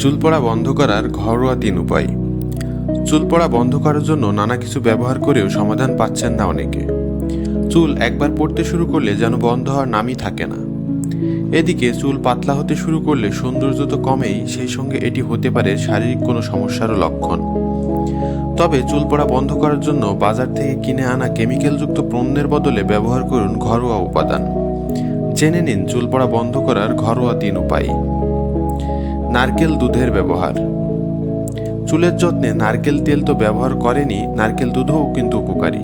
চুল পড়া বন্ধ করার ঘরোয়া তিন উপায়। চুল পড়া বন্ধ করার জন্য নানা কিছু ব্যবহার করেও সমাধান পাচ্ছেন না অনেকে। চুল একবার পড়তে শুরু করলে যেন বন্ধ হওয়ার নামই থাকে না। এদিকে চুল পাতলা হতে শুরু করলে সৌন্দর্য তো কমেই, সেই সঙ্গে এটি হতে পারে শারীরিক কোনো সমস্যারও লক্ষণ। তবে চুল পড়া বন্ধ করার জন্য বাজার থেকে কিনে আনা কেমিক্যালযুক্ত পণ্যের বদলে ব্যবহার করুন ঘরোয়া উপাদান। জেনে নিন চুল পড়া বন্ধ করার ঘরোয়া তিন উপায়। নারকেল দুধের ব্যবহার। চুলের যত্নে নারকেল তেল তো ব্যবহার করেনি, নারকেল দুধও কিন্তু উপকারী।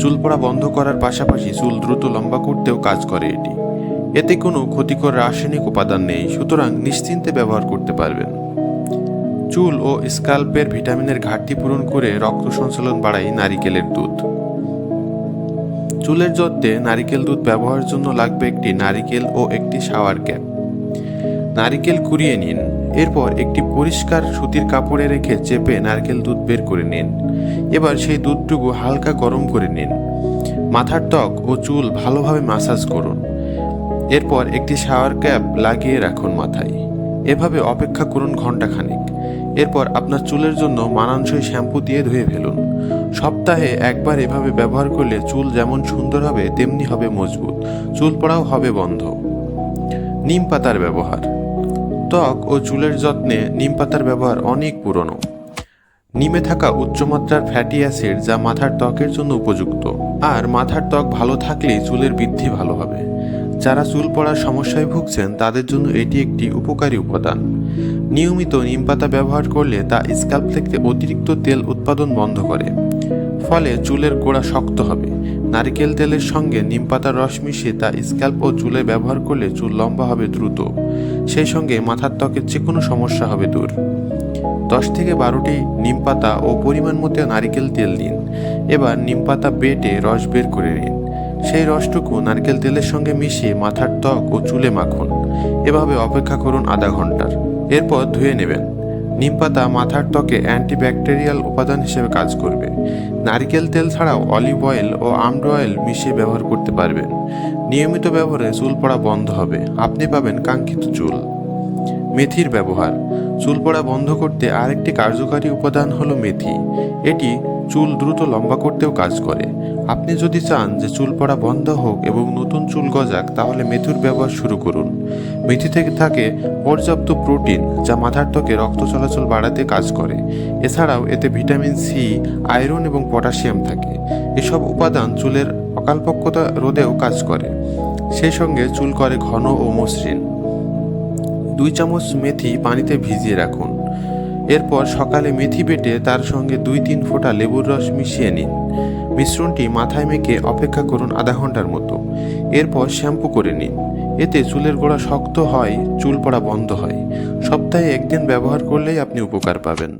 চুল পড়া বন্ধ করার পাশাপাশি চুল দ্রুত লম্বা করতেও কাজ করে এটি। এতে কোনো ক্ষতিকর রাসায়নিক উপাদান নেই, সুতরাং নিশ্চিন্তে ব্যবহার করতে পারবেন। চুল ও স্কাল্পের ভিটামিনের ঘাটতি পূরণ করে রক্ত সঞ্চালন বাড়ায় নারিকেলের দুধ। চুলের যত্নে নারিকেল দুধ ব্যবহারের জন্য লাগবে একটি নারিকেল ও একটি শাওয়ার ক্যাপ। নারিকেল কুড়িয়ে নিন। এরপর একটি পরিষ্কার সুতির কাপড়ে রেখে চেপে নারকেল দুধ বের করে নিন। এবার সেই দুধটুকু হালকা গরম করে নিন। মাথার ত্বক ও চুল ভালোভাবে মাসাজ করুন। এরপর একটি শাওয়ার ক্যাপ লাগিয়ে রাখুন মাথায়। এভাবে অপেক্ষা করুন ঘন্টাখানেক এরপর আপনার চুলের জন্য মানানসই শ্যাম্পু দিয়ে ধুয়ে ফেলুন। সপ্তাহে একবার এভাবে ব্যবহার করলে চুল যেমন সুন্দর হবে, তেমনি হবে মজবুত। চুল পড়াও হবে বন্ধ। নিম পাতার ব্যবহার। ত্বক ও চুলের যত্নে নিম পাতার ব্যবহার অনেক পুরনো। নিমে থাকা উচ্চমাত্রার ফ্যাটি অ্যাসিড যা মাথার ত্বকের জন্য উপযুক্ত। আর মাথার ত্বক ভালো থাকলেই চুলের বৃদ্ধি ভালো হবে। যারা চুল পড়ার সমস্যায় ভুগছেন, তাদের জন্য এটি একটি উপকারী উপাদান। নিয়মিত নিম পাতা ব্যবহার করলে তা স্ক্যাল্প থেকে অতিরিক্ত তেল উৎপাদন বন্ধ করে। ফলে চুলের গোড়া শক্ত হবে। নারকেল তেলের সঙ্গে নিম পাতার রস মিশিয়ে তা স্ক্যাল্প ও চুলে ব্যবহার করলে চুল লম্বা হবে দ্রুত। সেই সঙ্গে মাথার ত্বকের যে কোনো সমস্যা হবে দূর। দশ থেকে বারোটি নিম পাতা ও পরিমাণ মতো নারিকেল তেল দিন। এবার নিম পাতা বেটে রস বের করে নিন। সেই রসটুকু নারকেল তেলের সঙ্গে মিশিয়ে মাথার ত্বক ও চুলে মাখুন। এভাবে অপেক্ষা করুন আধা ঘণ্টার। এরপর ধুয়ে নেবেন। নিম পাতা মাথার ত্বকে অ্যান্টিব্যাকটেরিয়াল উপাদান হিসেবে কাজ করবে। নারকেল তেল ছাড়াও অলিভ অয়েল ও আমড অয়েল মিশিয়ে ব্যবহার করতে পারবেন। নিয়মিত ব্যবহারে চুল পড়া বন্ধ হবে। আপনি পাবেন কাঙ্ক্ষিত চুল। মেথির ব্যবহার। চুল পড়া বন্ধ করতে আরেকটি কার্যকারী উপাদান হলো মেথি। এটি চুল দ্রুত লম্বা করতেও কাজ করে। আপনি যদি চান যে চুল পড়া বন্ধ হোক এবং নতুন চুল গজাক, তাহলে মেথির ব্যবহার শুরু করুন। মেথি থেকে থাকে পর্যাপ্ত প্রোটিন, যা মাথার ত্বকে রক্ত চলাচল বাড়াতে কাজ করে। এছাড়াও এতে ভিটামিন সি, আয়রন এবং পটাশিয়াম থাকে। এসব উপাদান চুলের অকালপক্কতা রোধেও কাজ করে। সেই সঙ্গে চুল করে ঘন ও মসৃণ। দুই চামচ মেথি পানিতে ভিজিয়ে রাখুন। এরপর সকালে মেথি বেটে তার সঙ্গে দুই তিন ফোঁটা লেবুর রস মিশিয়ে নিন। মিশ্রণটি মাথায় মেখে অপেক্ষা করুন আধা ঘণ্টার মতো। এরপর শ্যাম্পু করে নিন। এতে চুলের গোড়া শক্ত হয়, চুল পড়া বন্ধ হয়। সপ্তাহে একদিন ব্যবহার করলেই আপনি উপকার পাবেন।